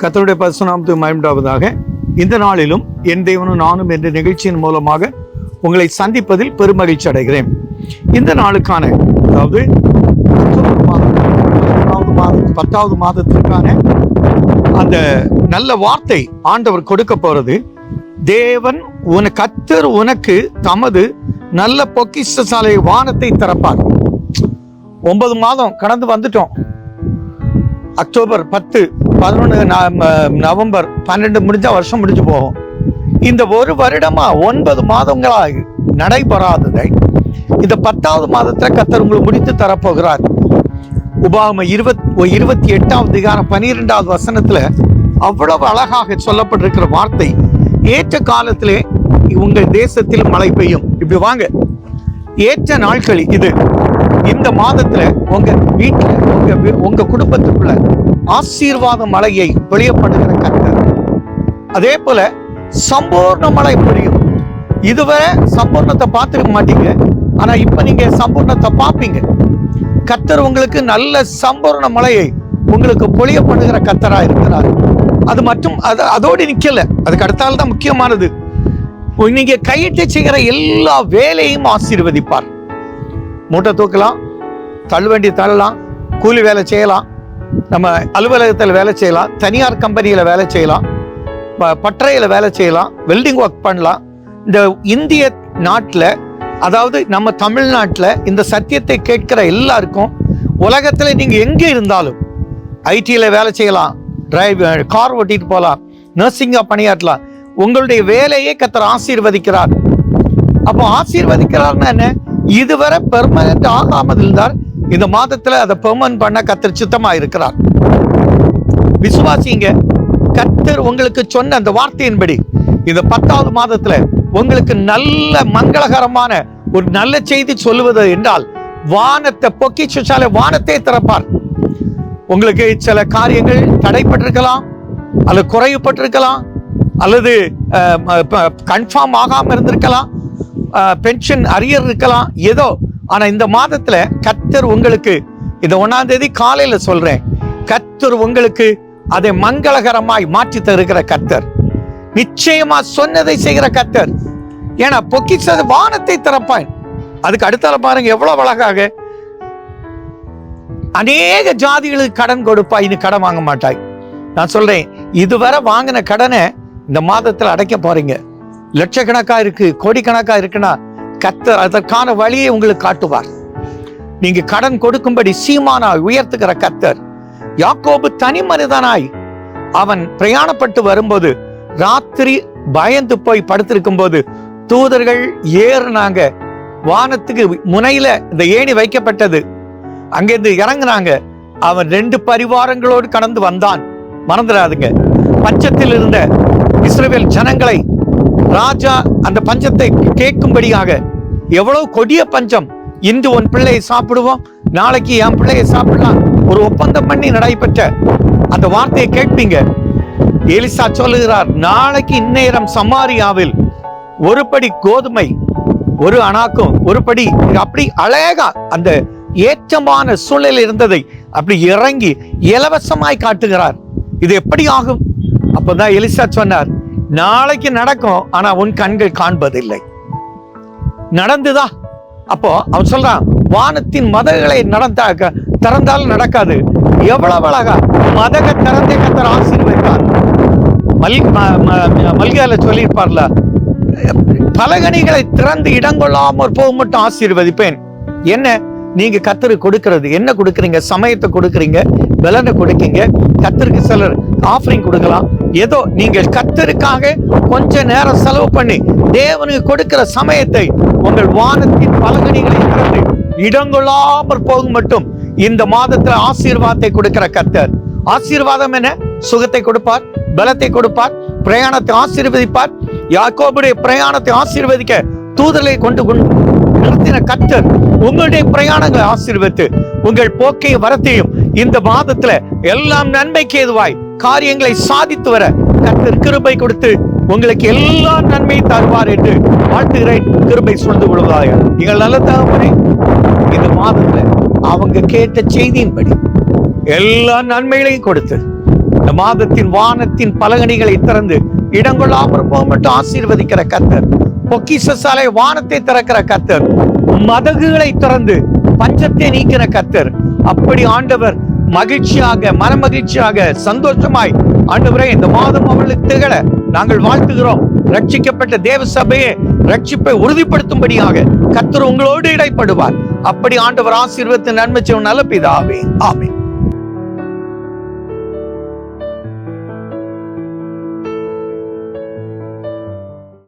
கத்தருடைய பரிசுநாமத்துக்கு மயம்டாவதாக இந்த நாளிலும் என் தேவனும் நானும் என்ற நிகழ்ச்சியின் மூலமாக உங்களை சந்திப்பதில் பெருமகிழ்ச்சி அடைகிறேன். இந்த நாளுக்கான அதாவது பத்தாவது மாதத்திற்கான அந்த நல்ல வார்த்தை ஆண்டவர் கொடுக்க போறது தேவன் உன கத்தர் உனக்கு தமது நல்ல பொக்கிஷசாலை வானத்தை திறப்பார். ஒன்பது மாதம் கடந்து வந்துட்டோம். அக்டோபர் பத்து பதினொன்று நவம்பர் பன்னெண்டு முடிஞ்சா வருஷம் முடிஞ்சு போகும். இந்த ஒரு வருடமா ஒன்பது மாதங்களாக நடைபெறாததை இந்த பத்தாவது மாதத்தில் கத்தர் உங்களுக்கு முடித்து தரப்போகிறார். உபாம இருபத் இருபத்தி எட்டாவது அதிகாரம் பனிரெண்டாவது வசனத்துல அவ்வளவு அழகாக சொல்லப்பட்டிருக்கிற வார்த்தை. ஏற்ற காலத்திலே உங்கள் தேசத்தில் மழை பெய்யும். இப்படி வாங்க. ஏற்ற நாட்கள் இது. இந்த மாதத்துல உங்க வீட்டுல உங்க உங்க குடும்பத்துக்குள்ள ஆசீர்வாத மழையை வெளியப்படுகிற பண்ணுகிற கர்த்தர். அதே போல சம்பூர்ண மழை பொழியும். இதுவரை சம்பூர்ணத்தை பார்த்துருக்க மாட்டீங்க. ஆனா இப்ப நீங்க சம்பூர்ணத்தை பார்ப்பீங்க. கத்தர் உங்களுக்கு நல்ல சம்பூர்ண மழையை உங்களுக்கு பொழிய பண்ணுகிற இருக்கிறார். அது மட்டும் அது அதோடு நிக்கல. அதுக்கு அடுத்தால்தான் முக்கியமானது. நீங்க கையிட்டு செய்கிற எல்லா வேலையும் ஆசீர்வதிப்பார். மூட்டை தூக்கலாம் தள்ளுவண்டி தள்ளலாம் கூலி வேலை செய்யலாம் நம்ம அலுவலகத்தில் வேலை செய்யலாம் தனியார் கம்பெனியில் வேலை செய்யலாம் ப- வேலை செய்யலாம் வெல்டிங் ஒர்க் பண்ணலாம். இந்த இந்திய நாட்டில் அதாவது நம்ம தமிழ்நாட்டில் இந்த சத்தியத்தை கேட்கிற எல்லாருக்கும் உலகத்தில் நீங்கள் எங்கே இருந்தாலும் ஐடியில் வேலை செய்யலாம் டிரைவ் கார் ஓட்டிட்டு போகலாம் நர்சிங்காக பணியாற்றலாம் உங்களுடைய வேலையை கத்தர் ஆசீர்வதிக்கிறார். அப்போ ஆசீர்வதிக்கிறார்னா என்ன? இதுவரை பெர்மனன்ட் ஆகாமல் இருந்தால் இந்த மாதத்துல அதை பெர்மனன்ட் பண்ண கத்தர் சித்தமா இருக்கிறார் விசுவாசிங்க கத்தர் உங்களுக்கு சொன்ன அந்த வார்த்தையின்படி இந்த பத்தாவது மாதத்துல உங்களுக்கு நல்ல மங்களகரமான ஒரு நல்ல செய்தி சொல்லுவது என்றால் வானத்தை பொக்கிச்சால வானத்தை திறப்பார். உங்களுக்கு சில காரியங்கள் தடைப்பட்டிருக்கலாம் அல்லது குறைவுபட்டிருக்கலாம் அல்லது கன்ஃபார்ம் ஆகாம இருந்திருக்கலாம். பென்ஷன் அரியர் இருக்கலாம் ஏதோ. ஆனால் இந்த மாதத்தில் கத்தர் உங்களுக்கு இந்த ஒன்றாம் தேதி காலையில் சொல்கிறேன் கத்தர் உங்களுக்கு அதை மங்களகரமாய் மாற்றி தருகிற கத்தர். நிச்சயமா சொன்னதை செய்கிற கத்தர். ஏன்னா பொக்கிச்சது வானத்தை திறப்பான் அதுக்கு அடுத்தால பாருங்க எவ்வளவு அழகாக. அநேக ஜாதிகளுக்கு கடன் கொடுப்பாய் இனி கடன் வாங்க மாட்டாய். நான் சொல்றேன் இதுவரை வாங்கின கடனை இந்த மாதத்தில் அடைக்க போறீங்க. லட்சக்கணக்கா இருக்கு கோடிக்கணக்கா இருக்குன்னா கத்தர் அதற்கான வழியை உங்களுக்கு காட்டுவார். நீங்க கடன் கொடுக்கும்படி சீமானாய் உயர்த்துகிற கத்தர் யாக்கோபு தனி மனிதனாய் அவன் பிரயாணப்பட்டு வரும்போது ராத்திரி பயந்து போய் படுத்திருக்கும் போது தூதர்கள் ஏறுனாங்க. வானத்துக்கு முனையில இந்த ஏணி வைக்கப்பட்டது. அங்கிருந்து இறங்குனாங்க. அவன் ரெண்டு பரிவாரங்களோடு கடந்து வந்தான். மறந்துடாதுங்க. பச்சத்தில் இருந்த இஸ்ரேல் ஜனங்களை ராஜா அந்த பஞ்சத்தை கேட்கும்படியாக எவ்வளவு கொடிய பஞ்சம். இன்று உன் பிள்ளையை சாப்பிடுவோம். நாளைக்கு என் பிள்ளையை சாப்பிடலாம். ஒரு ஒப்பந்தம் பண்ணி நடைபெற்ற அந்த வார்த்தையை கேட்பீங்க. எலிசா சொல்லுகிறார் நாளைக்கு இந்நேரம் சமாரியாவில் ஒரு படி கோதுமை ஒரு அணாக்கும் ஒரு படி அப்படி அழகா அந்த ஏற்றமான சூழ்நிலை இருந்ததை அப்படி இறங்கி இலவசமாய் காட்டுகிறார். இது எப்படி ஆகும் அப்பதான் எலிசா சொன்னார் நாளைக்கு நடக்கும் ஆனா உன் கண்கள் காண்பதில்லை. நடந்துதா? அப்போ அவன் சொல்றான் வானத்தின் மதகளை நடந்தா திறந்தாலும் நடக்காது. எவ்வளவு அழகா மதக திறந்தே கத்தர் ஆசீர்வதித்தார் மல் ம- சொல்லியிருப்பார்ல பலகணிகளை திறந்து இடங்கொள்ளாமல் போக மட்டும் ஆசீர்வதிப்பேன். என்ன? நீங்க கத்தரு கொடுக்கிறது. என்ன கொடுக்குறீங்க? சமயத்தை கொடுக்குறீங்க? பலனை கொடுக்கீங்க? கத்தருக்கு சிலர் ஆஃபரிங் கொடுக்கலாம். ஏதோ நீங்கள் கத்தருக்காக கொஞ்ச நேரம் செலவு பண்ணி தேவனுக்கு கொடுக்கிற சமயத்தை உங்கள் வானத்தின் பலகணிகளை திறந்து இடங்கொள்ளாமற் போகும் மட்டும் இந்த மாதத்துல ஆசீர்வாதத்தை கொடுக்கிற கத்தர். ஆசீர்வாதம் என்ன? சுகத்தை கொடுப்பார் பலத்தை கொடுப்பார் பிரயாணத்தை ஆசீர்வதிப்பார். யாக்கோபுடைய பிரயாணத்தை ஆசீர்வதிக்க தூதலை கொண்டு கொண்டு நிறுத்தின கத்தர் உங்களுடைய பிரயாணங்களை ஆசீர்வதித்து உங்கள் போக்கையும் வரத்தையும் இந்த மாதத்துல எல்லாம் நன்மைக்கு ஏதுவாய் காரியங்களை சாதித்து வர கத்தர் கிருபை கொடுத்து உங்களுக்கு எல்லா நன்மை தருவார் என்று வாழ்த்துகிறேன். கிருபை சொல்ந்து விடுவதாக நீங்கள் நல்ல தகவலை இந்த மாதத்துல அவங்க கேட்ட செய்தியின்படி எல்லா நன்மைகளையும் கொடுத்து இந்த மாதத்தின் வானத்தின் பலகணிகளை திறந்து இடங்கொள்ளாமல் போக மட்டும் ஆசீர்வதிக்கிற கத்தர் பொக்கிஷ சாலை வானத்தை திறக்கிற கத்தர் மதகுகளை திறந்து பஞ்சத்தை நீக்கிற கத்தர் அப்படி ஆண்டவர் மகிழ்ச்சியாக மனமகிழ்ச்சியாக சந்தோஷமாய் ஆண்டவரே இந்த மாதம் அவர்களுக்கு திகழ நாங்கள் வாழ்த்துகிறோம். ரட்சிக்கப்பட்ட தேவ சபையை ரட்சிப்பை உறுதிப்படுத்தும்படியாக கத்தர் உங்களோடு இடைப்படுவார். அப்படி ஆண்டவர் ஆசீர்வத்தின் நன்மை செய்யும் நல்ல பிதாவே. ஆமே